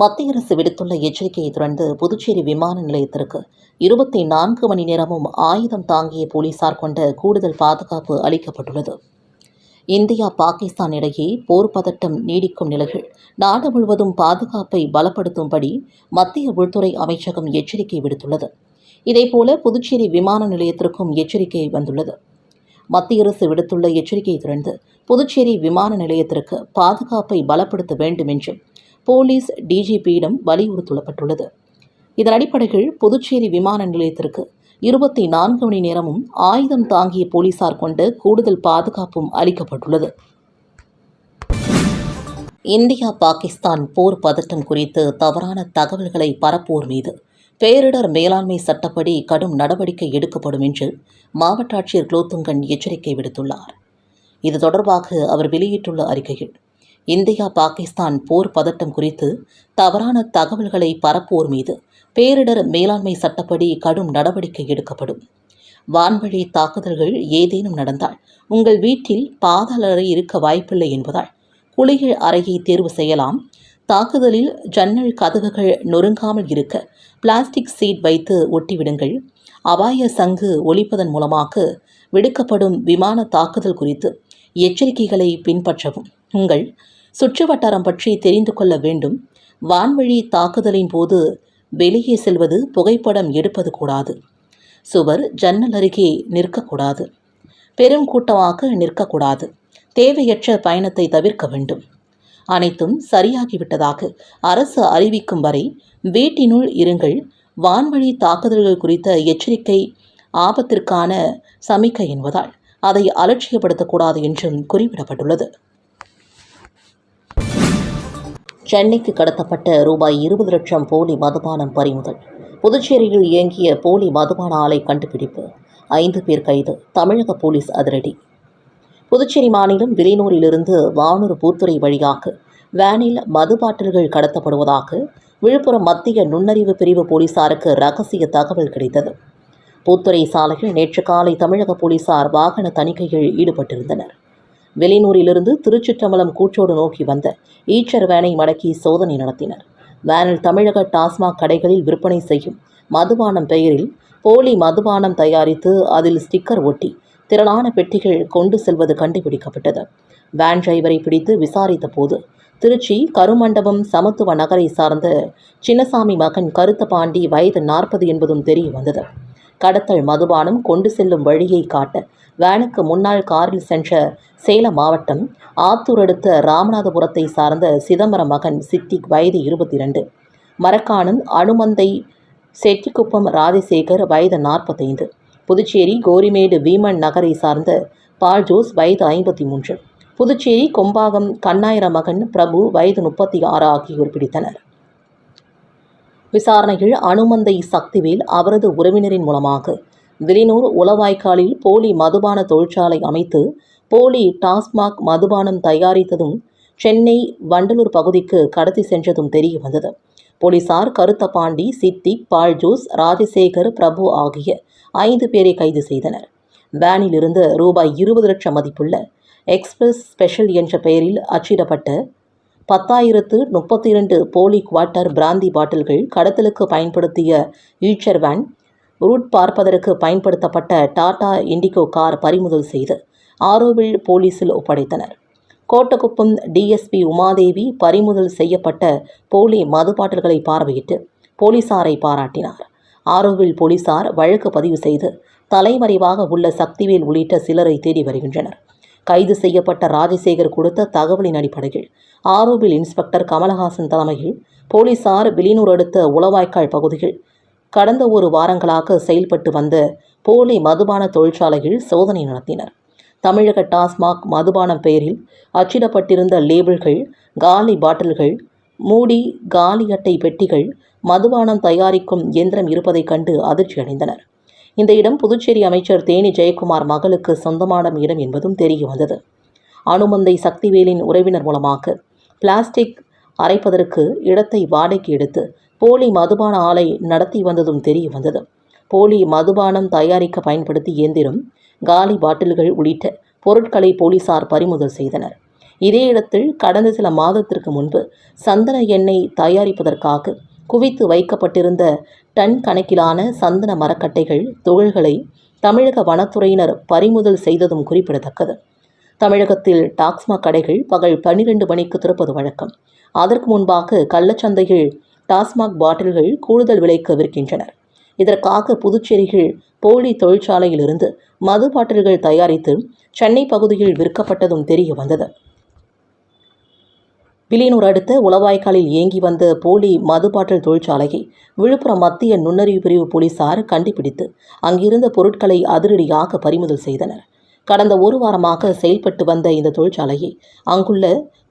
மத்திய அரசு விடுத்துள்ள எச்சரிக்கையை தொடர்ந்து புதுச்சேரி விமான நிலையத்திற்கு இருபத்தி நான்கு மணி நேரமும் ஆயுதம் தாங்கிய போலீசார் கொண்ட கூடுதல் பாதுகாப்பு அளிக்கப்பட்டுள்ளது. இந்தியா பாகிஸ்தான் இடையே போர் பதட்டம் நீடிக்கும் நிலையில் நாடு முழுவதும் பாதுகாப்பை பலப்படுத்தும்படி மத்திய உள்துறை அமைச்சகம் எச்சரிக்கை விடுத்துள்ளது. இதேபோல புதுச்சேரி விமான நிலையத்திற்கும் எச்சரிக்கை வந்துள்ளது. மத்திய அரசு விடுத்துள்ள எச்சரிக்கையை தொடர்ந்து புதுச்சேரி விமான நிலையத்திற்கு பாதுகாப்பை பலப்படுத்த வேண்டும் என்றும் போலீஸ் டிஜிபியிடம் வலியுறுத்தப்பட்டுள்ளது. இதன் அடிப்படையில் புதுச்சேரி விமான நிலையத்திற்கு இருபத்தி நான்கு மணி நேரமும் ஆயுதம் தாங்கிய போலீசார் கொண்டு கூடுதல் பாதுகாப்பும் அளிக்கப்பட்டுள்ளது. இந்தியா பாகிஸ்தான் போர் பதட்டம் குறித்து தவறான தகவல்களை பரப்புவோர் மீது பேரிடர் மேலாண்மை சட்டப்படி கடும் நடவடிக்கை எடுக்கப்படும் என்று மாவட்ட ஆட்சியர் குலோத்துங்கன் எச்சரிக்கை விடுத்துள்ளார். இது தொடர்பாக அவர் வெளியிட்டுள்ள அறிக்கையில் இந்தியா பாகிஸ்தான் போர் பதட்டம் குறித்து தவறான தகவல்களை பரப்புவோர் மீது பேரிடர் மேலாண்மை சட்டப்படி கடும் நடவடிக்கை எடுக்கப்படும். வான்வழி தாக்குதல்கள் ஏதேனும் நடந்தால் உங்கள் வீட்டில் பாதாள அறை இருக்க வாய்ப்பில்லை என்பதால் குளியல் அறையை தேர்வு செய்யலாம். தாக்குதலில் ஜன்னல் கதவுகள் நொறுங்காமல் இருக்க பிளாஸ்டிக் சீட் வைத்து ஒட்டிவிடுங்கள். அபாய சங்கு ஒழிப்பதன் மூலமாக விடுக்கப்படும் விமான தாக்குதல் குறித்து எச்சரிக்கைகளை பின்பற்றவும். உங்கள் சுற்றுவட்டாரம் பற்றி தெரிந்து கொள்ள வேண்டும். வான்வழி தாக்குதலின் போது வெளியே செல்வது புகைப்படம் எடுப்பது கூடாது. சுவர் ஜன்னல் அருகே நிற்கக்கூடாது. பெரும் கூட்டமாக நிற்கக்கூடாது. தேவையற்ற பயணத்தை தவிர்க்க வேண்டும். அனைத்தும் சரியாகிவிட்டதாக அரசு அறிவிக்கும் வரை வீட்டினுள் இருங்கள். வான்வழி தாக்குதல்கள் குறித்த எச்சரிக்கை ஆபத்திற்கான சமிக்கை என்பதால் அதை அலட்சியப்படுத்தக்கூடாது என்றும் குறிப்பிடப்பட்டுள்ளது. சென்னைக்கு கடத்தப்பட்ட ரூபாய் இருபது லட்சம் போலி மதுபானம் பறிமுதல். புதுச்சேரியில் இயங்கிய போலி மதுபான ஆலை கண்டுபிடிப்பு. ஐந்து பேர் கைது. தமிழக போலீஸ் அதிரடி. புதுச்சேரி மாநிலம் விலைனூரிலிருந்து வானூர் பூத்துறை வழியாக வேனில் மது பாட்டில்கள் கடத்தப்படுவதாக விழுப்புரம் மத்திய நுண்ணறிவு பிரிவு போலீசாருக்கு ரகசிய தகவல் கிடைத்தது. பூத்துறை சாலையில் நேற்று காலை தமிழக போலீசார் வாகன தணிக்கையில் ஈடுபட்டிருந்தனர். வெளிநூரிலிருந்து திருச்சிற்றம்பலம் கூச்சோடு நோக்கி வந்த ஈச்சர் வேனை மடக்கி சோதனை நடத்தினர். வேனில் தமிழக டாஸ்மாக் கடைகளில் விற்பனை செய்யும் மதுபானம் பெயரில் போலி மதுபானம் தயாரித்து அதில் ஸ்டிக்கர் ஒட்டி திரளான பெட்டிகள் கொண்டு செல்வது கண்டுபிடிக்கப்பட்டது. வேன் டிரைவரை பிடித்து விசாரித்த போது திருச்சி கருமண்டபம் சமத்துவ நகரை சார்ந்த சின்னசாமி மகன் கருத்த பாண்டி வயது நாற்பது என்பதும் தெரிய வந்தது. கடத்தல் மதுபானம் கொண்டு செல்லும் வழியை காட்ட வேனுக்கு முன்னால் காரில் சென்ற சேலம் மாவட்டம் ஆத்தூர் அடுத்த ராமநாதபுரத்தை சார்ந்த சிதம்பரம் மகன் சித்திக் வயது இருபத்தி இரண்டு மரக்காணம் அனுமந்தை செட்டிக்குப்பம் ராஜசேகர் வயது நாற்பத்தைந்து புதுச்சேரி கோரிமேடு வீமன் நகரை சார்ந்த பால் ஜோஸ் வயது ஐம்பத்தி மூன்று புதுச்சேரி கொம்பாகம் கண்ணாயிர மகன் பிரபு வயது முப்பத்தி ஆறு ஆகியோர் பிடித்தனர். விசாரணையில் அனுமந்தை சக்திவேல் அவரது உறவினரின் மூலமாக விலினூர் உளவாய்க்காலில் போலி மதுபான தொழிற்சாலை அமைத்து போலி டாஸ்மாக் மதுபானம் தயாரித்ததும் சென்னை வண்டலூர் பகுதிக்கு கடத்தி சென்றதும் தெரிய வந்தது. போலீசார் கருத்தபாண்டி சித்திக் பால்ஜோஸ் ராஜசேகர் பிரபு ஆகிய ஐந்து பேரை கைது செய்தனர். வேனில் ரூபாய் இருபது லட்சம் மதிப்புள்ள எக்ஸ்பிரஸ் ஸ்பெஷல் என்ற பெயரில் அச்சிடப்பட்ட பத்தாயிரத்து முப்பத்தி இரண்டு போலி குவார்ட்டர் பிராந்தி பாட்டில்கள் கடத்தலுக்கு பயன்படுத்திய ஈச்சர் வேன் ரூட் பார்ப்பதற்கு பயன்படுத்தப்பட்ட டாடா இண்டிகோ கார் பறிமுதல் செய்து ஆரோவில் போலீசில் ஒப்படைத்தனர். கோட்டக்குப்பம் டிஎஸ்பி உமாதேவி பறிமுதல் செய்யப்பட்ட போலி மது பாட்டில்களை பார்வையிட்டு போலீசாரை பாராட்டினார். ஆரோவில் போலீசார் வழக்கு பதிவு செய்து தலைமறைவாக உள்ள சக்திவேல் உள்ளிட்ட சிலரை தேடி வருகின்றனர். கைது செய்யப்பட்ட ராஜசேகர் கொடுத்த தகவலின் அடிப்படையில் ஆரோவில் இன்ஸ்பெக்டர் கமலஹாசன் தலைமையில் போலீசார் விலினூர் அடுத்த உளவாய்க்கால் பகுதியில் கடந்த ஒரு வாரங்களாக செயல்பட்டு வந்த போலி மதுபான தொழிற்சாலையில் சோதனை நடத்தினர். தமிழக டாஸ்மாக் மதுபானம் பெயரில் அச்சிடப்பட்டிருந்த லேபிள்கள் காலி பாட்டில்கள் மூடி காலி அட்டை பெட்டிகள் மதுபானம் தயாரிக்கும் இயந்திரம் இருப்பதைக் கண்டு அதிர்ச்சியடைந்தனர். இந்த இடம் புதுச்சேரி அமைச்சர் தேனி ஜெயக்குமார் மகளுக்கு சொந்தமான இடம் என்பதும் தெரிய வந்தது. அனுமந்தை சக்திவேலின் உறவினர் மூலமாக பிளாஸ்டிக் அரைப்பதற்கு இடத்தை வாடகைக்கு எடுத்து போலி மதுபான ஆலை நடத்தி வந்ததும் தெரிய வந்தது. போலி மதுபானம் தயாரிக்க பயன்படுத்தி இயந்திரம் காலி பாட்டில்கள் உள்ளிட்ட பொருட்களை போலீசார் பறிமுதல் செய்தனர். இதே இடத்தில் கடந்த சில மாதத்திற்கு முன்பு சந்தன எண்ணெய் தயாரிப்பதற்காக குவித்து வைக்கப்பட்டிருந்த டன் கணக்கிலான சந்தன மரக்கட்டைகள் துகள்களை தமிழக வனத்துறையினர் பறிமுதல் செய்ததும் குறிப்பிடத்தக்கது. தமிழகத்தில் டாக்ஸ்மாக் கடைகள் பகல் பன்னிரண்டு மணிக்கு திறப்பது வழக்கம். அதற்கு முன்பாக கள்ளச்சந்தையில் டாஸ்மாக் பாட்டில்கள் கூடுதல் விலைக்கு விற்கின்றனர். இதற்காக புதுச்சேரியில் போலி தொழிற்சாலையிலிருந்து மது பாட்டில்கள் தயாரித்து சென்னை பகுதியில் விற்கப்பட்டதும் தெரிய வந்தது. பிலியனூர் அடுத்த உளவாய்க்காலில் இயங்கி வந்த போலி மதுபாட்டில் தொழிற்சாலையை விழுப்புரம் மத்திய நுண்ணறிவு பிரிவு போலீசார் கண்டுபிடித்து அங்கிருந்த பொருட்களை அதிரடியாக பறிமுதல் செய்தனர். கடந்த ஒரு வாரமாக செயல்பட்டு வந்த இந்த தொழிற்சாலையை அங்குள்ள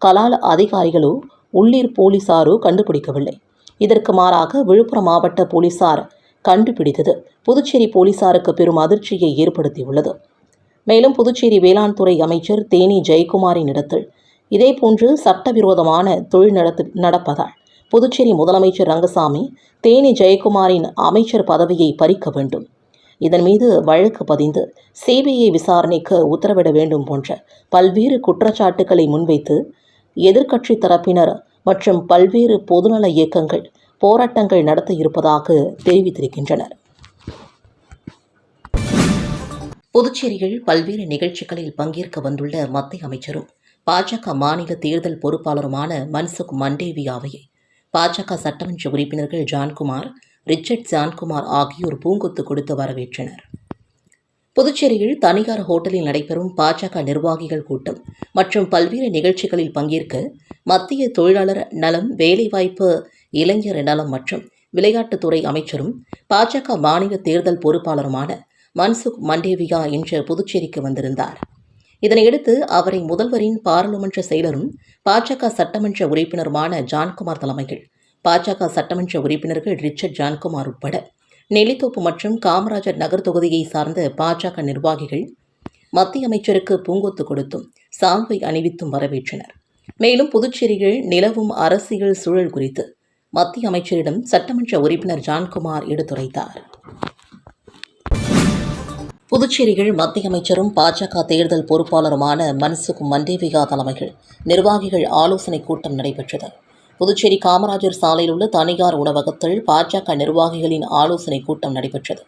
கலால் அதிகாரிகளோ உள்ளீர் போலீசாரோ கண்டுபிடிக்கவில்லை. இதற்கு மாறாக விழுப்புரம் மாவட்ட போலீசார் கண்டுபிடித்தது புதுச்சேரி போலீசாருக்கு பெரும் அதிர்ச்சியை ஏற்படுத்தியுள்ளது. மேலும் புதுச்சேரி வேளாண் துறை அமைச்சர் தேனி ஜெயக்குமாரின் இடத்தில் இதேபோன்று சட்டவிரோதமான தொழில் நடத்து நடப்பதால் புதுச்சேரி முதலமைச்சர் ரங்கசாமி தேனி ஜெயக்குமாரின் அமைச்சர் பதவியை பறிக்க வேண்டும். இதன் மீது வழக்கு பதிந்து சிபிஐ விசாரணைக்கு உத்தரவிட வேண்டும் போன்ற பல்வேறு குற்றச்சாட்டுக்களை முன்வைத்து எதிர்க்கட்சி தரப்பினர் மற்றும் பல்வேறு பொதுநல இயக்கங்கள் போராட்டங்கள் நடத்த இருப்பதாக தெரிவித்திருக்கின்றனர். புதுச்சேரியில் பல்வேறு நிகழ்ச்சிகளில் பங்கேற்க வந்துள்ள மத்திய அமைச்சரும் பாஜக மாநில தேர்தல் பொறுப்பாளருமான மன்சுக் மண்டேவியாவையை பாஜக சட்டமன்ற உறுப்பினர்கள் ஜான்குமார் ரிச்சர்ட் ஜான்குமார் ஆகியோர் பூங்கொத்து கொடுத்து வரவேற்றனர். புதுச்சேரியில் தனியார் ஹோட்டலில் நடைபெறும் பாஜக நிர்வாகிகள் கூட்டம் மற்றும் பல்வேறு நிகழ்ச்சிகளில் பங்கேற்க மத்திய தொழிலாளர் நலம் வேலைவாய்ப்பு இளைஞர் நலம் மற்றும் விளையாட்டுத்துறை அமைச்சரும் பாஜக மாநில தேர்தல் பொறுப்பாளருமான மன்சுக் மண்டேவியா இன்று புதுச்சேரிக்கு வந்திருந்தார். இதனையடுத்து அவரை முதல்வரின் பாராளுமன்ற செயலரும் பாஜக சட்டமன்ற உறுப்பினருமான ஜான்குமார் தலைமையில் பாஜக சட்டமன்ற உறுப்பினர்கள் ரிச்சர்ட் ஜான்குமார் உட்பட நெல்லித்தோப்பு மற்றும் காமராஜர் நகர் தொகுதியை சார்ந்த பாஜக நிர்வாகிகள் மத்திய அமைச்சருக்கு பூங்கொத்து கொடுத்தும் சால்வை அணிவித்தும் வரவேற்றனர். மேலும் புதுச்சேரியில் நிலவும் அரசியல் சூழல் குறித்து மத்திய அமைச்சரிடம் சட்டமன்ற உறுப்பினர் ஜான்குமார் எடுத்துரைத்தார். புதுச்சேரியில் மத்திய அமைச்சரும் பாஜக தேர்தல் பொறுப்பாளருமான மன்சுக் மண்டேவிகா தலைமையில் நிர்வாகிகள் ஆலோசனைக் கூட்டம் நடைபெற்றது. புதுச்சேரி காமராஜர் சாலையில் உள்ள தனியார் உணவகத்தில் பாஜக நிர்வாகிகளின் ஆலோசனைக் கூட்டம் நடைபெற்றது.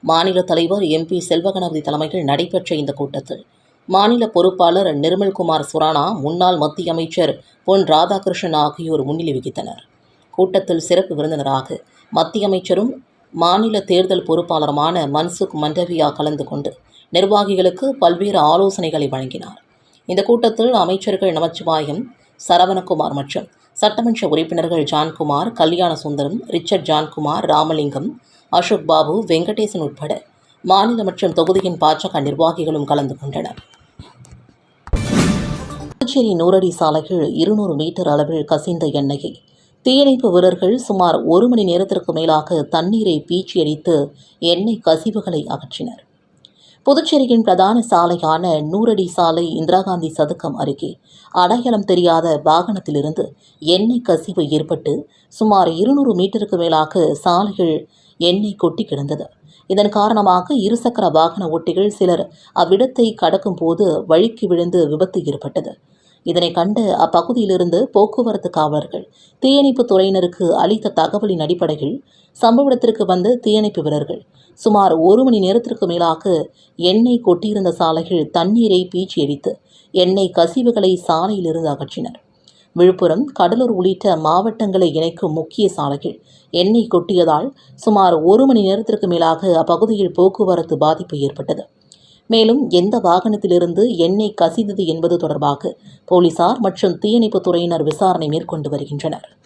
மாநில தலைவர் எம்பி செல்வகணபதி தலைமையில் நடைபெற்ற இந்த கூட்டத்தில் மாநில பொறுப்பாளர் நிர்மல்குமார் சுரானா முன்னாள் மத்திய அமைச்சர் பொன் ராதாகிருஷ்ணன் ஆகியோர் முன்னிலை வகித்தனர். கூட்டத்தில் சிறப்பு விருந்தினராக மத்திய அமைச்சரும் மாநில தேர்தல் பொறுப்பாளருமான மன்சுக் மண்டவியா கலந்து கொண்டு நிர்வாகிகளுக்கு பல்வேறு ஆலோசனைகளை வழங்கினார். இந்த கூட்டத்தில் அமைச்சர்கள் நமச்சிவாயம் சரவணகுமார் மற்றும் சட்டமன்ற உறுப்பினர்கள் ஜான்குமார் கல்யாண சுந்தரம் ரிச்சர்ட் ஜான்குமார் ராமலிங்கம் அசோக் பாபு வெங்கடேசன் உட்பட மாநில மற்றும் தொகுதியின் பாஜக நிர்வாகிகளும் கலந்து கொண்டனர். புதுச்சேரி நூறடி சாலைகள் இருநூறு மீட்டர் அளவில் கசிந்த எண்ணெயை தீயணைப்பு வீரர்கள் சுமார் ஒரு மணி நேரத்திற்கு மேலாக தண்ணீரை பீச்சியடித்து எண்ணெய் கசிவுகளை அகற்றினர். புதுச்சேரியின் பிரதான சாலையான நூறடி சாலை இந்திரா காந்தி சதுக்கம் அருகே அடையாளம் தெரியாத வாகனத்திலிருந்து எண்ணெய் கசிவு ஏற்பட்டு சுமார் இருநூறு மீட்டருக்கு மேலாக சாலைகள் எண்ணெய் கொட்டி கிடந்தது. இதன் காரணமாக இருசக்கர வாகன ஓட்டிகள் சிலர் அவ்விடத்தை கடக்கும் போது வழுக்கி விழுந்து விபத்து ஏற்பட்டது. இதனை கண்ட அப்பகுதியிலிருந்து போக்குவரத்து காவலர்கள் தீயணைப்பு துறையினருக்கு அளித்த தகவலின் அடிப்படையில் சம்பவ இடத்திற்கு வந்த தீயணைப்பு வீரர்கள் சுமார் ஒரு மணி நேரத்திற்கு மேலாக எண்ணெய் கொட்டியிருந்த சாலையில் தண்ணீரை பீச்சி எரித்து எண்ணெய் கசிவுகளை சாலையிலிருந்து அகற்றினர். விழுப்புரம் கடலூர் உள்ளிட்ட மாவட்டங்களை இணைக்கும் முக்கிய சாலைகள் எண்ணெய் கொட்டியதால் சுமார் ஒரு மணி நேரத்திற்கு மேலாக அப்பகுதியில் போக்குவரத்து பாதிப்பு ஏற்பட்டது. மேலும் எந்த வாகனத்திலிருந்து எண்ணெய் கசிந்தது என்பது தொடர்பாக போலீசார் மற்றும் தீயணைப்புத் துறையினர் விசாரணை மேற்கொண்டு வருகின்றனர்.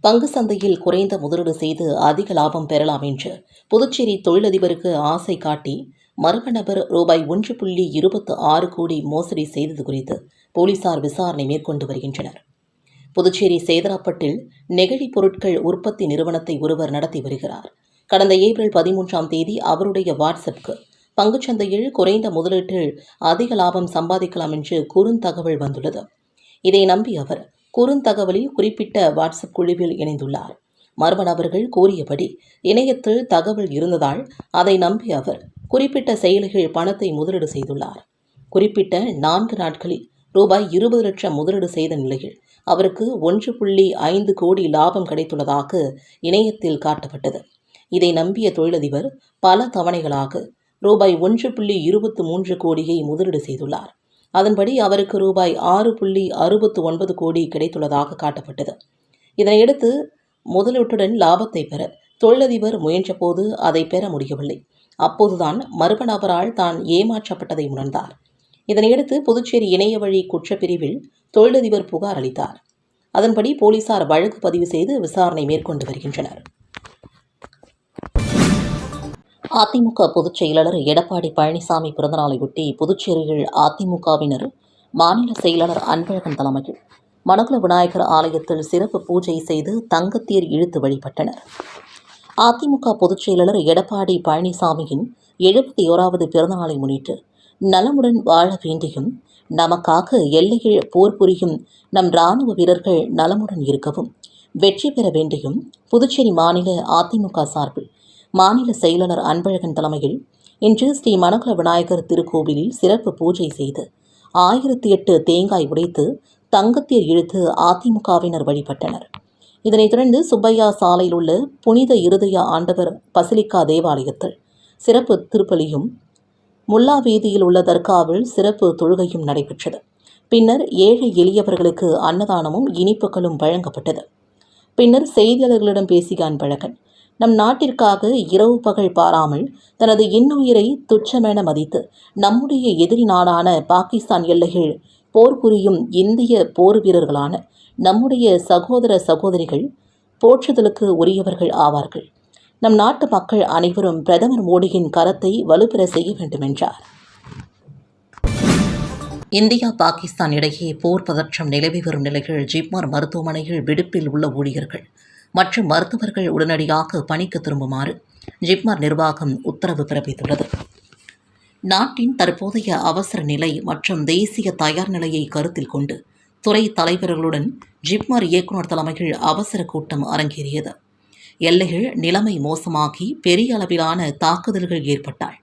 பங்கு சந்தையில் குறைந்த முதலீடு செய்து அதிக லாபம் பெறலாம் என்று புதுச்சேரி தொழிலதிபருக்கு ஆசை காட்டி மர்ம நபர் ரூபாய் ஒன்று புள்ளி இருபத்து ஆறு கோடி மோசடி செய்தது குறித்து போலீசார் விசாரணை மேற்கொண்டு வருகின்றனர். புதுச்சேரி சேதராப்பட்டில் நெகிழி பொருட்கள் உற்பத்தி நிறுவனத்தை ஒருவர் நடத்தி வருகிறார். கடந்த ஏப்ரல் பதிமூன்றாம் தேதி அவருடைய வாட்ஸ்அப்க்கு பங்குச்சந்தையில் குறைந்த முதலீட்டில் அதிக லாபம் சம்பாதிக்கலாம் என்று குறுந்தகவல் வந்துள்ளது. இதை நம்பி அவர் குறுந்தகவலில் குறிப்பிட்ட வாட்ஸ்அப் குழுவில் இணைந்துள்ளார். மர்ம நபர்கள் கூறியபடி இணையத்தில் தகவல் இருந்ததால் அதை நம்பி அவர் குறிப்பிட்ட செயலிகள் பணத்தை முதலீடு செய்துள்ளார். குறிப்பிட்ட நான்கு நாட்களில் ரூபாய் இருபது லட்சம் முதலீடு செய்த நிலையில் அவருக்கு ஒன்று புள்ளி ஐந்து கோடி லாபம் கிடைத்துள்ளதாக இணையத்தில் காட்டப்பட்டது. இதை நம்பிய தொழிலதிபர் பல தவணைகளாக ரூபாய் ஒன்று புள்ளி இருபத்து மூன்று கோடியை முதலீடு செய்துள்ளார். அதன்படி அவருக்கு ரூபாய் ஆறு புள்ளி அறுபத்து ஒன்பது கோடி கிடைத்துள்ளதாக காட்டப்பட்டது. இதனையடுத்து முதலீட்டுடன் லாபத்தை பெற தொழிலதிபர் முயன்றபோது அதை பெற முடியவில்லை. அப்போதுதான் மர்ம நபரால் தான் ஏமாற்றப்பட்டதை உணர்ந்தார். இதனையடுத்து புதுச்சேரி இணைய வழி குற்றப்பிரிவில் தொழிலதிபர் புகார் அளித்தார். அதன்படி போலீசார் வழக்கு பதிவு செய்து விசாரணை மேற்கொண்டு வருகின்றனர். அதிமுக பொதுச் செயலாளர் எடப்பாடி பழனிசாமி பிறந்தநாளையொட்டி புதுச்சேரியில் அதிமுகவினர் மாநில செயலாளர் அன்பழகன் தலைமையில் மணக்குள விநாயகர் ஆலயத்தில் சிறப்பு பூஜை செய்து தங்கத்தேர் இழுத்து வழிபட்டனர். அதிமுக பொதுச் செயலாளர் எடப்பாடி பழனிசாமியின் எழுபத்தி ஓராவது பிறந்தநாளை முன்னிட்டு நலமுடன் வாழ வேண்டியும் நமக்காக எல்லையில் போர் புரியும் நம் இராணுவ வீரர்கள் நலமுடன் இருக்கவும் வெற்றி பெற வேண்டியும் புதுச்சேரி மாநில அதிமுக சார்பில் மாநில செயலாளர் அன்பழகன் தலைமையில் இன்று ஸ்ரீ மணக்குள விநாயகர் திருக்கோவிலில் சிறப்பு பூஜை செய்து ஆயிரத்தி எட்டு தேங்காய் உடைத்து தங்கத்தீர் இழுத்து அதிமுகவினர் வழிபட்டனர். இதனைத் தொடர்ந்து சுப்பையா சாலையில் உள்ள புனித இருதய ஆண்டவர் பசிலிக்கா தேவாலயத்தில் சிறப்பு திருப்பலியும் முல்லா வீதியில் உள்ள தர்காவில் சிறப்பு தொழுகையும் நடைபெற்றது. பின்னர் ஏழை எளியவர்களுக்கு அன்னதானமும் இனிப்புகளும் வழங்கப்பட்டது. பின்னர் செய்தியாளர்களிடம் பேசிய அன்பழகன் நம் நாட்டிற்காக இரவு பகல் பாராமல் தனது இன்னுயிரை துச்சமென மதித்து நம்முடைய எதிரி நாடான பாகிஸ்தான் எல்லைகள் போர் புரியும் இந்திய போர் வீரர்களான நம்முடைய சகோதர சகோதரிகள் போற்றுதலுக்கு உரியவர்கள் ஆவார்கள். நம் நாட்டு மக்கள் அனைவரும் பிரதமர் மோடியின் கரத்தை வலுப்பெற செய்ய வேண்டும் என்றார் இந்தியா பாகிஸ்தான் இடையே போர் பதற்றம் நிலவி வரும் நிலையில் ஜிப்மர் மருத்துவமனையில் விடுப்பில் உள்ள ஊழியர்கள் மற்றும் மருத்துவர்கள் உடனடியாக பணிக்கு திரும்புமாறு ஜிப்மர் நிர்வாகம் உத்தரவு பிறப்பித்துள்ளது. நாட்டின் தற்போதைய அவசர நிலை மற்றும் தேசிய தயார் நிலையை கருத்தில் கொண்டு துறை தலைவர்களுடன் ஜிப்மர் இயக்குநர் தலைமையில் அவசர கூட்டம் அரங்கேறியது. எல்லைகள் நிலைமை மோசமாகி பெரிய அளவிலான தாக்குதல்கள் ஏற்பட்டால்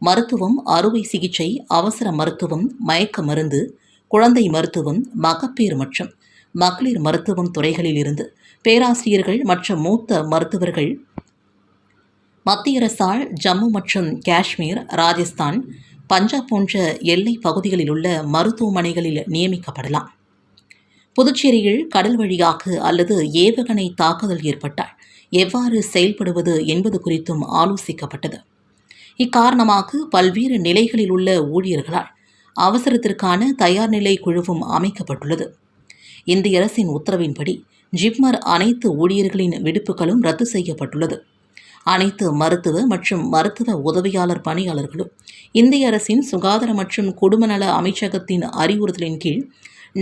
மருத்துவம் அறுவை சிகிச்சை அவசர மருத்துவம் மயக்க மருந்து குழந்தை மருத்துவம் மகப்பேறு மற்றும் மகளிர் மருத்துவம் துறைகளில் இருந்து பேராசிரியர்கள் மற்றும் மூத்த மருத்துவர்கள் மத்திய அரசால் ஜம்மு மற்றும் காஷ்மீர் ராஜஸ்தான் பஞ்சாப் போன்ற எல்லை பகுதிகளில் உள்ள மருத்துவமனைகளில் நியமிக்கப்படலாம். புதுச்சேரியில் கடல் வழியாக அல்லது ஏவுகணை தாக்குதல் ஏற்பட்டால் எவ்வாறு செயல்படுவது என்பது குறித்தும் ஆலோசிக்கப்பட்டது. இக்காரணமாக பல்வேறு நிலைகளில் உள்ள ஊழியர்களால் அவசரத்திற்கான தயார் நிலை குழுவும் அமைக்கப்பட்டுள்ளது. இந்திய அரசின் உத்தரவின்படி ஜிப்மர் அனைத்து ஊழியர்களின் விடுப்புகளும் ரத்து செய்யப்பட்டுள்ளது. அனைத்து மருத்துவ மற்றும் மருத்துவ உதவியாளர் பணியாளர்களும் இந்திய அரசின் சுகாதார மற்றும் குடும்பநல அமைச்சகத்தின் அறிவுறுத்தலின் கீழ்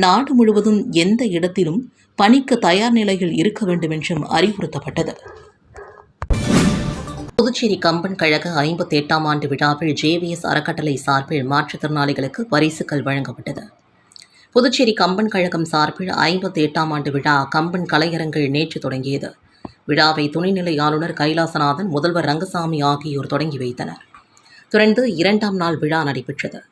நாடு முழுவதும் எந்த இடத்திலும் பணிக்கு தயார் நிலையில் இருக்க வேண்டும் என்றும் அறிவுறுத்தப்பட்டது. புதுச்சேரி கம்பன் கழக ஐம்பத்தி எட்டாம் ஆண்டு விழாவில் ஜேவிஎஸ் அறக்கட்டளை சார்பில் மாற்றுத்திறனாளிகளுக்கு பரிசுகள் வழங்கப்பட்டது. புதுச்சேரி கம்பன் கழகம் சார்பில் ஐம்பத்தி எட்டாம் ஆண்டு விழா கம்பன் கலையரங்கில் நேற்று தொடங்கியது. விழாவை துணைநிலை ஆளுநர் கைலாசநாதன் முதல்வர் ரங்கசாமி ஆகியோர் தொடங்கி வைத்தனர். தொடர்ந்து இரண்டாம் நாள் விழா நடைபெற்றது.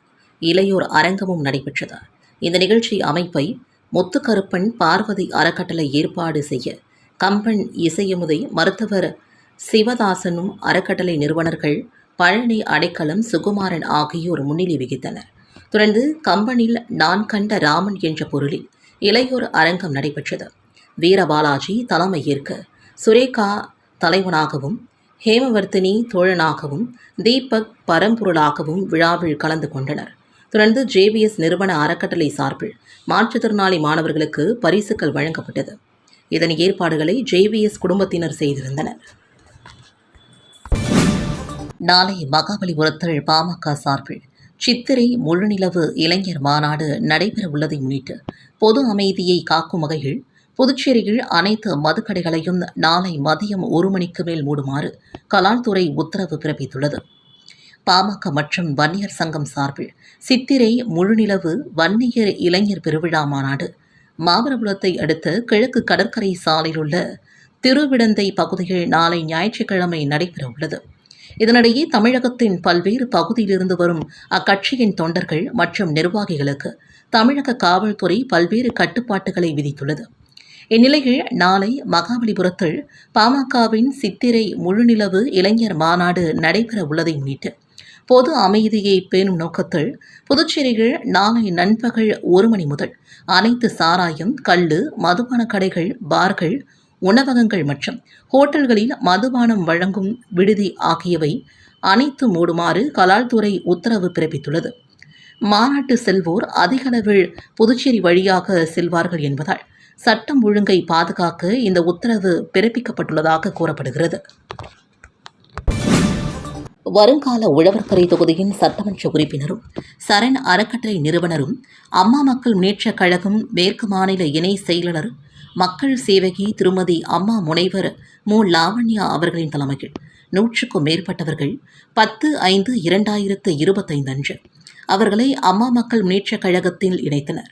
இளையோர் அரங்கமும் நடைபெற்றது. இந்த நிகழ்ச்சி அமைப்பை முத்துக்கருப்பன் பார்வதி அறக்கட்டளை ஏற்பாடு செய்ய கம்பன் இசையமுதை மருத்துவர் சிவதாசனும் அறக்கட்டளை நிறுவனர்கள் பழனி அடைக்கலம் சுகுமாரன் ஆகியோர் முன்னிலை வகித்தனர். தொடர்ந்து கம்பனில் நான் கண்ட ராமன் என்ற பொருளில் இளையோர் அரங்கம் நடைபெற்றது. வீரபாலாஜி தலைமை ஏற்க சுரேகா தலைவனாகவும் ஹேமவர்த்தினி தோழனாகவும் தீபக் பரம்பொருளாகவும் விழாவில் கலந்து கொண்டனர். தொடர்ந்து ஜேபிஎஸ் நிறுவன அறக்கட்டளை சார்பில் மாற்றுத்திறனாளி மாணவர்களுக்கு பரிசுகள் வழங்கப்பட்டது. இதன் ஏற்பாடுகளை ஜேபிஎஸ் குடும்பத்தினர் செய்திருந்தனர். நாளை மகாபலிபுரத்தில் பாமக சார்பில் சித்திரை முழுநிலவு இளைஞர் மாநாடு நடைபெற உள்ளதை முன்னிட்டு பொது அமைதியை காக்கும் வகையில் புதுச்சேரியில் அனைத்து மதுக்கடைகளையும் நாளை மதியம் ஒரு மணிக்கு மேல் மூடுமாறு கலால்துறை உத்தரவு பிறப்பித்துள்ளது. பாமக மற்றும் வன்னியர் சங்கம் சார்பில் சித்திரை முழுநிலவு வன்னியர் இளைஞர் பெருவிழா மாநாடு மாமரபுரத்தை அடுத்த கிழக்கு கடற்கரை சாலையில் உள்ள திருவிடந்தை பகுதியில் நாளை ஞாயிற்றுக்கிழமை நடைபெற உள்ளது இதனிடையே தமிழகத்தின் பல்வேறு பகுதியிலிருந்து வரும் அக்கட்சியின் தொண்டர்கள் மற்றும் நிர்வாகிகளுக்கு தமிழக காவல்துறை பல்வேறு கட்டுப்பாட்டுகளை விதித்துள்ளது. இந்நிலையில் நாளை மகாபலிபுரத்தில் பாமகவின் சித்திரை முழுநிலவு இளைஞர் மாநாடு நடைபெற உள்ளதை முன்னிட்டு பொது அமைதியை பேணும் நோக்கத்தில் புதுச்சேரியில் நாளை நண்பகல் ஒரு மணி முதல் அனைத்து சாராயம் கள்ளு மதுபான கடைகள் பார்கள் உணவகங்கள் மற்றும் ஹோட்டல்களில் மதுபானம் வழங்கும் விடுதி ஆகியவை அனைத்து மூடுமாறு கலால்துறை உத்தரவு பிறப்பித்துள்ளது. மாநாட்டு செல்வோர் அதிகளவில் புதுச்சேரி வழியாக செல்வார்கள் என்பதால் சட்டம் ஒழுங்கை பாதுகாக்க இந்த உத்தரவு பிறப்பிக்கப்பட்டுள்ளதாக கூறப்படுகிறது. வருங்கால உழவர்கரை தொகுதியின் சட்டமன்ற உறுப்பினரும் சரண் அறக்கட்டளை நிறுவனரும் அம்மா மக்கள் முன்னேற்றக் கழகம் மேற்கு மாநில இணை செயலாளர் மக்கள் சேவகி திருமதி அம்மா முனைவர் மு. லாவண்யா அவர்களின் தலைமையில் நூற்றுக்கும் மேற்பட்டவர்கள் பத்து ஐந்து இரண்டாயிரத்து இருபத்தைந்து அன்று அவர்களை அம்மா மக்கள் முன்னேற்றக் கழகத்தில் இணைத்தனர்.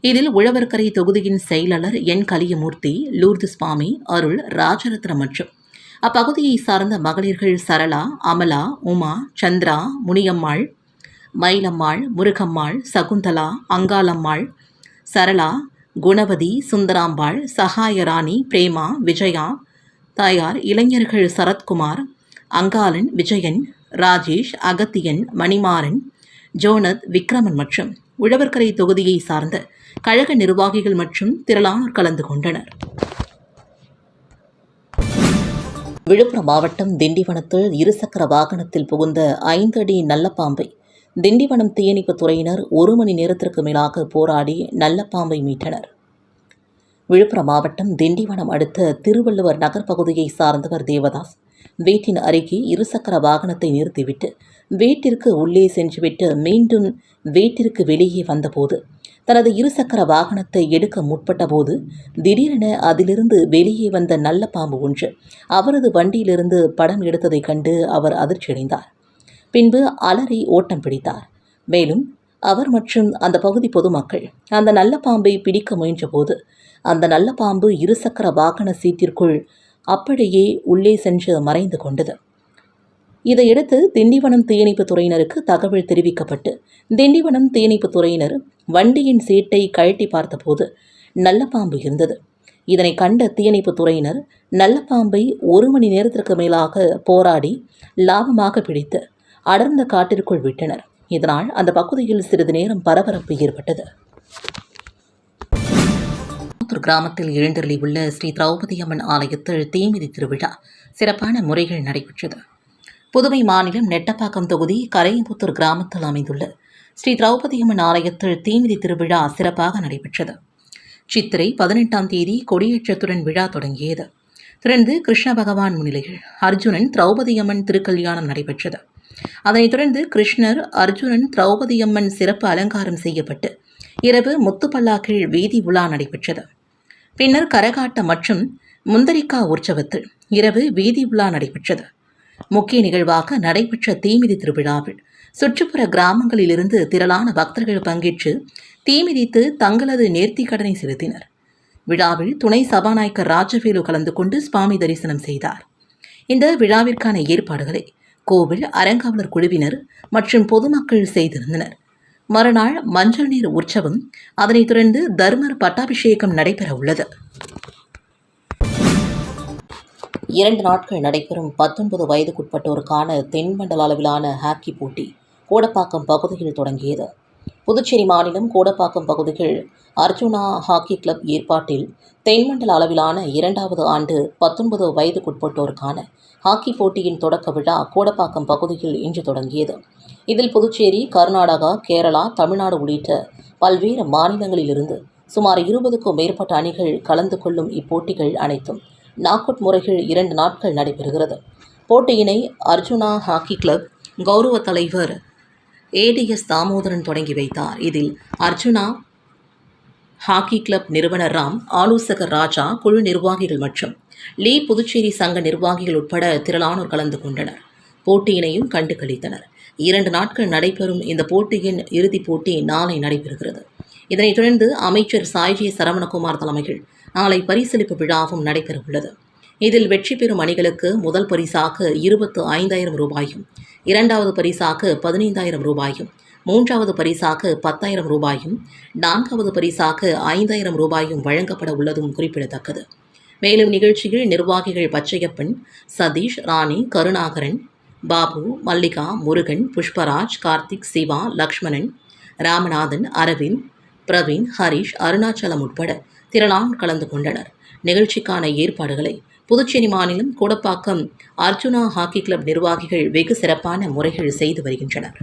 இதில் உழவர்கரை தொகுதியின் செயலாளர் என். கலியமூர்த்தி லூர்து சுவாமி அருள் ராஜரத்னம் மற்றும் அப்பகுதியை சார்ந்த மகளிர்கள் சரளா அமலா உமா சந்திரா முனியம்மாள் மயிலம்மாள் முருகம்மாள் சகுந்தலா அங்காளம்மாள் சரளா குணபதி சுந்தராம்பாள் சகாயராணி பிரேமா விஜயா தாயார் இளைஞர்கள் சரத்குமார் அங்காளன் விஜயன் ராஜேஷ் அகத்தியன் மணிமாறன் ஜோனத் விக்ரமன் மற்றும் உழவர்கரை தொகுதியை சார்ந்த கழக நிர்வாகிகள் மற்றும் திரளானோர் கலந்து கொண்டனர். விழுப்புரம் மாவட்டம் திண்டிவனத்தில் இருசக்கர வாகனத்தில் புகுந்த ஐந்தடி நல்ல பாம்பை திண்டிவனம் தீயணைப்புத் துறையினர் ஒரு மணி நேரத்திற்கு மேலாக போராடி நல்ல பாம்பை மீட்டனர். விழுப்புரம் மாவட்டம் திண்டிவனம் அடுத்த திருவள்ளுவர் நகர் பகுதியை சார்ந்தவர் தேவதாஸ் வீட்டின் அருகே இருசக்கர வாகனத்தை நிறுத்திவிட்டு வீட்டிற்கு உள்ளே சென்றுவிட்டு மீண்டும் வீட்டிற்கு வெளியே வந்தபோது தனது இருசக்கர வாகனத்தை எடுக்க முற்பட்டபோது திடீரென அதிலிருந்து வெளியே வந்த நல்ல பாம்பு ஒன்று அவரது வண்டியிலிருந்து படம் எடுத்ததைக் கண்டு அவர் அதிர்ச்சியடைந்தார். பின்பு அலறி ஓட்டம் பிடித்தார். மேலும் அவர் மற்றும் அந்த பகுதி பொதுமக்கள் அந்த நல்ல பாம்பை பிடிக்க முயன்றபோது அந்த நல்ல பாம்பு இருசக்கர வாகன சீட்டிற்குள் அப்படியே உள்ளே சென்று மறைந்து கொண்டது. இதையடுத்து திண்டிவனம் தீயணைப்புத் துறையினருக்கு தகவல் தெரிவிக்கப்பட்டு திண்டிவனம் தீயணைப்புத் துறையினர் வண்டியின் சீட்டை கழட்டி பார்த்தபோது நல்ல பாம்பு இருந்தது. இதனை கண்ட தீயணைப்புத் துறையினர் நல்ல பாம்பை ஒரு மணி நேரத்திற்கு மேலாக போராடி லாபமாக பிடித்து அடர்ந்த காட்டிற்குள் விட்டனர். இதனால் அந்த பகுதியில் சிறிது நேரம் பரபரப்பு ஏற்பட்டது. புத்தூர் கிராமத்தில் எழுந்தருளியுள்ள ஸ்ரீ திரௌபதி அம்மன் ஆலயத்தில் தீமிதி திருவிழா சிறப்பான முறைகள் நடைபெற்றது. புதுவை மாநிலம் நெட்டப்பாக்கம் தொகுதி கரையம்புத்தூர் கிராமத்தில் அமைந்துள்ள ஸ்ரீ திரௌபதி அம்மன் ஆலயத்தில் தீமிதி திருவிழா சிறப்பாக நடைபெற்றது. சித்திரை பதினெட்டாம் தேதி கொடியேற்றத்துடன் விழா தொடங்கியது. தொடர்ந்து கிருஷ்ண பகவான் முன்னிலையில் அர்ஜுனன் திரௌபதி அம்மன் திருக்கல்யாணம் நடைபெற்றது. அதனைத் தொடர்ந்து கிருஷ்ணர் அர்ஜுனன் திரௌபதி அம்மன் சிறப்பு அலங்காரம் செய்யப்பட்டு இரவு முத்துப்பல்லாக்கில் வீதி உலா நடைபெற்றது. பின்னர் கரகாட்டம் மற்றும் முந்தரிக்கா உற்சவத்தில் இரவு வீதி உலா நடைபெற்றது. முக்கிய நிகழ்வாக நடைபெற்ற தீமிதி திருவிழாவில் சுற்றுப்புற கிராமங்களிலிருந்து திரளான பக்தர்கள் பங்கேற்று தீமிதித்து தங்களது நேர்த்திக் கடனை செலுத்தினர். விழாவில் துணை சபாநாயகர் ராஜவேலு கலந்து கொண்டு சுவாமி தரிசனம் செய்தார். இந்த விழாவிற்கான ஏற்பாடுகளை கோவில் அறங்காவலர் குழுவினர் மற்றும் பொதுமக்கள் செய்திருந்தனர். மறுநாள் மஞ்சள் நீர் உற்சவம் அதனைத் தொடர்ந்து தர்மர் பட்டாபிஷேகம் நடைபெற உள்ளது இரண்டு நாட்கள் நடைபெறும் பத்தொன்பது வயதுக்குட்பட்டோருக்கான தென்மண்டல அளவிலான ஹாக்கி போட்டி கோடப்பாக்கம் பகுதியில் தொடங்கியது. புதுச்சேரி மாநிலம் கோடப்பாக்கம் பகுதியில் அர்ஜுனா ஹாக்கி கிளப் ஏற்பாட்டில் தென்மண்டல அளவிலான இரண்டாவது ஆண்டு பத்தொன்பது வயதுக்குட்பட்டோருக்கான ஹாக்கி போட்டியின் தொடக்க விழா கோடப்பாக்கம் பகுதியில் இன்று தொடங்கியது. இதில் புதுச்சேரி கர்நாடகா கேரளா தமிழ்நாடு உள்ளிட்ட பல்வேறு மாநிலங்களிலிருந்து சுமார் இருபதுக்கும் மேற்பட்ட அணிகள் கலந்து கொள்ளும் இப்போட்டிகள் அனைத்தும் நாக் அவுட் முறையில் இரண்டு நாட்கள் நடைபெறுகிறது. போட்டியினை அர்ஜுனா ஹாக்கி கிளப் கௌரவ தலைவர் ஏடிஎஸ் தாமோதரன் தொடங்கி வைத்தார். இதில் அர்ஜுனா ஹாக்கி கிளப் நிறுவனர் ராம் ஆலோசகர் ராஜா குழு நிர்வாகிகள் மற்றும் லீ புதுச்சேரி சங்க நிர்வாகிகள் உட்பட திரளானோர் கலந்து கொண்டனர். போட்டியினையும் கண்டு கழித்தனர் இரண்டு நாட்கள் நடைபெறும் இந்த போட்டியின் இறுதிப் போட்டி நாளை நடைபெறுகிறது. இதனைத் தொடர்ந்து அமைச்சர் சாய்ஜி சரவணகுமார் தலைமையில் நாளை பரிசளிப்பு விழாவும் நடைபெறவுள்ளது. இதில் வெற்றி பெறும் அணிகளுக்கு முதல் பரிசாக இருபத்து ஐந்தாயிரம் ரூபாயும் இரண்டாவது பரிசாக பதினைந்தாயிரம் ரூபாயும் மூன்றாவது பரிசாக பத்தாயிரம் ரூபாயும் நான்காவது பரிசாக ஐந்தாயிரம் ரூபாயும் வழங்கப்பட உள்ளதும் குறிப்பிடத்தக்கது. மேலும் நிகழ்ச்சியில் நிர்வாகிகள் பச்சையப்பன் சதீஷ் ராணி கருணாகரன் பாபு மல்லிகா முருகன் புஷ்பராஜ் கார்த்திக் சிவா லக்ஷ்மணன் ராமநாதன் அரவிந்த் பிரவீன் ஹரிஷ் அருணாச்சலம் உட்பட திரளான் கலந்து கொண்டனர். நிகழ்ச்சிக்கான ஏற்பாடுகளை புதுச்சேரி மாநிலம் கூடப்பாக்கம் அர்ஜுனா ஹாக்கி கிளப் நிர்வாகிகள் வெகு சிறப்பான முறைகள் செய்து வருகின்றனர்.